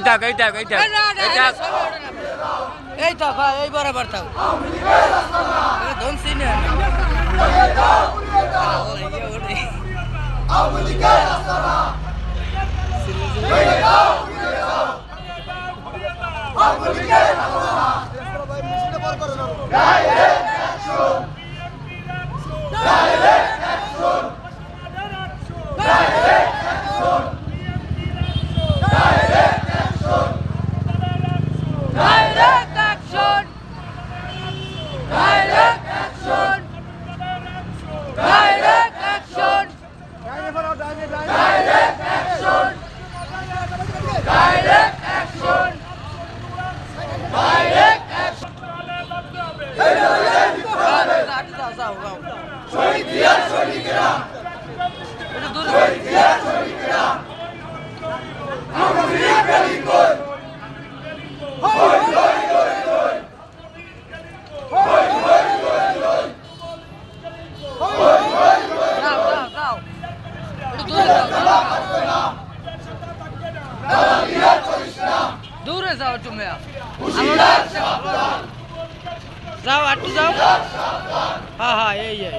এই থাক এই থাক এই থাক এই থাক। এই ভাই এই বরাবর থাক। ধন সিনে। Direct শহীদ দিয়ার শহীদেরা এটা দূরে যাও যাও যাও। একটু দূরে যাও তুমি যাও আটটু যাও। হ্যাঁ হ্যাঁ এই এই।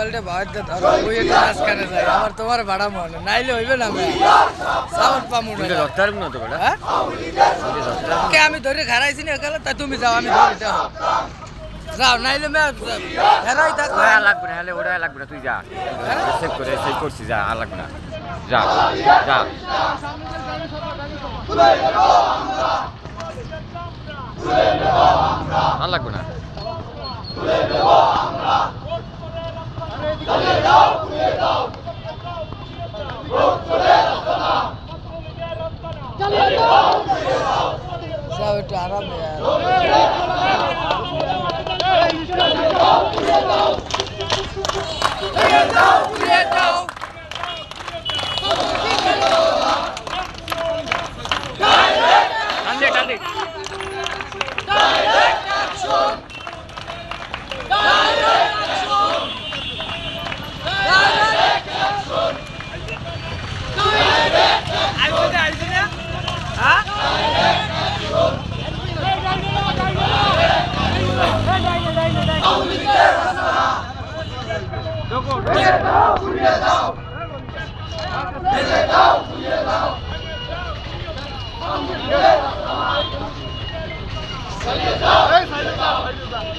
মোবাইলটা দে ধরো ওই একটা মাঝখানে যায়। আমার তোমার ভাড়া মনে নাইলে হইবে না আমি সাউন্ড পামু না। ধরতে পারবি না তো বেটা? হ্যাঁ? কে আমি ধরে খারাইছি না গেলে তা তুমি যাও আমি ধরে যাও। যাও নাইলে মে হেরাই থাক। আর লাগবে না হলে ওরা লাগবে না তুই যা। সেভ করে সেভ করছি যা আর লাগবে না। যা যা। আর লাগবে না। যাও একটু আরামে ঘুরিয়ে দাও দাও